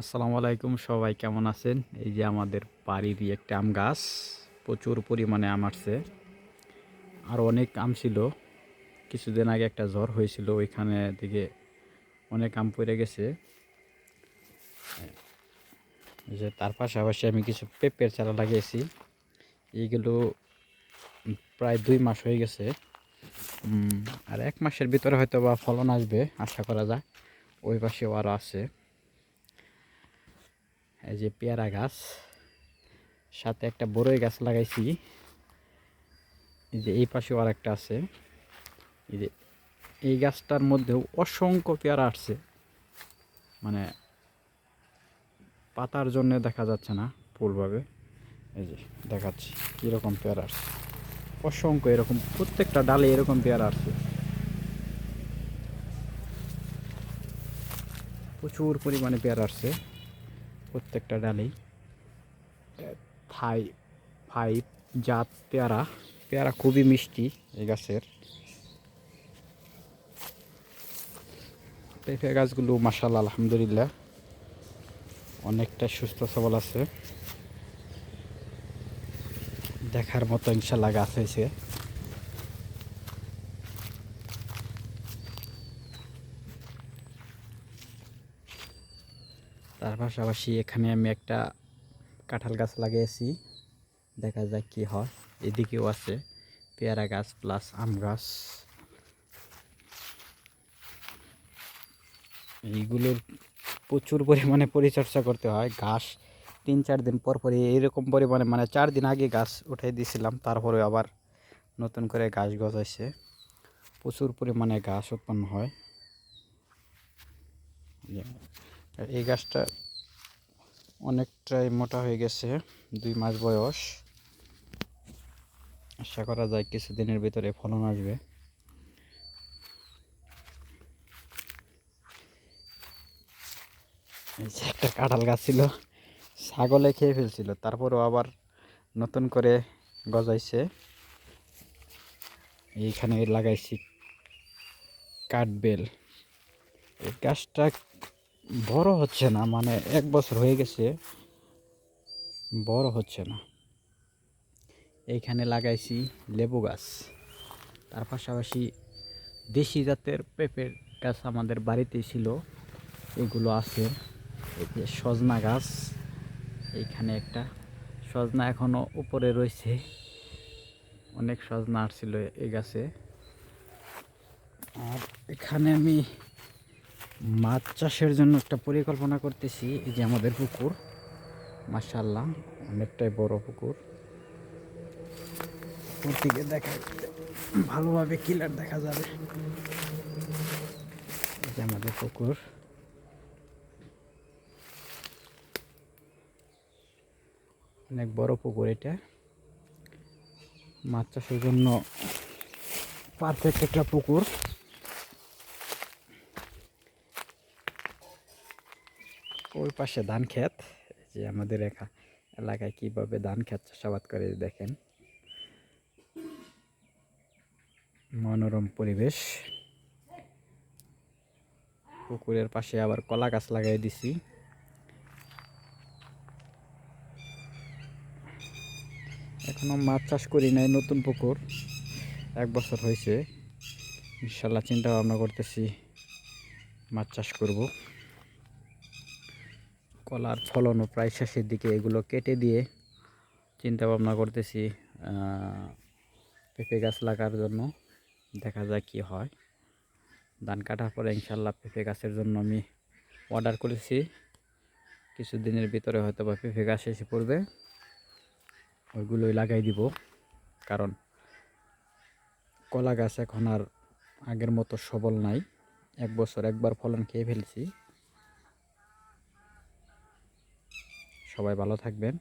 আসসালামু আলাইকুম, সবাই কেমন আছেন? এই যে আমাদের বাড়িরই একটা আম গাছ প্রচুর পরিমাণে আম আসছে। আর অনেক আম ছিল। কিছুদিন আগে একটা জ্বর হয়েছিল, ওইখানে থেকে অনেক আম পড়ে গেছে। যে তার পাশাপাশি আমি কিছু পেঁপের চারা লাগিয়েছি। এইগুলো প্রায় দুই মাস হয়ে গেছে। আর এক মাসের ভিতরে হয়তো বা ফলন আসবে, আশা করা যায়। ওই পাশেও আরও আছে। এই যে পেয়ারা গাছ, সাথে একটা বড়ই গাছ লাগাইছি। এই যে এই পাশেও আর একটা আছে। এই যে এই গাছটার মধ্যেও অসংখ্য পেয়ারা আসছে। মানে পাতার জন্য দেখা যাচ্ছে না ফুলভাবে। এই যে দেখাচ্ছি কীরকম পেয়ারা আসছে। অসংখ্য এরকম, প্রত্যেকটা ডালে এরকম পেয়ারা আসছে। প্রচুর পরিমাণে পেয়ারা আসছে। প্রত্যেকটা ডালেই। থাই ফাইভ জাত, পেয়ারা। পেয়ারা খুবই মিষ্টি এই গাছের। পেঁপে গাছগুলো মাসাল আলহামদুলিল্লাহ, অনেকটা সুস্থ সবল আছে। দেখার মতো ইনশাল্লাহ গাছ হয়েছে। তার পাশাপাশি এখানে আমি একটা কাঁঠাল গাছ লাগিয়েছি। দেখা যাক কি হয়। এদিকেও আছে পেয়ারা গাছ প্লাস আম গাছ। এইগুলোর প্রচুর পরিমাণে পরিচর্যা করতে হয়। ঘাস তিন চার দিন পর পরই এইরকম পরিমাণে মানে চার দিন আগে গাছ উঠাই দিয়েছিলাম তারপরে আবার নতুন করে গাছ গজাইছে। প্রচুর পরিমাণে ঘাস উৎপন্ন হয়। আর এই গাছটা অনেকটাই মোটা হয়ে গেছে, দুই মাস বয়স। আশা করা যায় কিছুদিনের ভিতরে ফলন আসবে। এই যে একটা কাঁঠাল গাছ ছিল, ছাগলে খেয়ে ফেলছিল, তারপরেও আবার নতুন করে গজাইছে। এইখানে লাগাইছি কাঠবেল। এই গাছটা বড় হচ্ছে না মানে এক বছর হয়ে গেছে, বড় হচ্ছে না। এইখানে লাগাইছি লেবু গাছ। তার পাশাপাশি দেশি জাতের পেঁপের গাছ আমাদের বাড়িতেই ছিল, এগুলো আছে। এই যে সজনা গাছ এইখানে একটা সজনা এখনও উপরে রয়েছে। অনেক সজনা আসছিল এই গাছে। আর এখানে আমি মাছ চাষের জন্য একটা পরিকল্পনা করতেছি, এই যে আমাদের পুকুর। মাশাল্লাহ অনেকটাই বড় পুকুর। পুকুর থেকে দেখা ভালোভাবে কিলার দেখা যাবে। এই যে আমাদের পুকুর। অনেক বড় পুকুর এটা। মাছ চাষের জন্য পারফেক্ট একটা পুকুর। ওই পাশে ধান ক্ষেত, যে আমাদের একা এলাকায় কীভাবে ধান ক্ষেত চাষাবাদ করে দেখেন। মনোরম পরিবেশ। পুকুরের পাশে আবার কলা গাছ লাগাই দিছি। এখনও মাছ চাষ করি নাই, নতুন পুকুর। এক বছর হয়েছে। ইনশাল্লাহ চিন্তা ভাবনা করতেছি মাছ চাষ করব। কলার ফলনও প্রায় শেষের দিকে এগুলো কেটে দিয়ে চিন্তা ভাবনা করতেছি পেঁপে গাছ লাগার জন্য। দেখা যাক কি হয়। ধান কাটার পরে ইনশাল্লাহ পেঁপে গাছের জন্য আমি অর্ডার করেছি। কিছু দিনের ভিতরে হয়তো বা পেঁপে গাছ এসে পড়বে। ওইগুলোই লাগাই দিব। কারণ কলা গাছ এখন আর আগের মতো সবল নাই। এক বছর একবার ফলন খেয়ে ফেলছি। সবাই ভালো থাকবেন।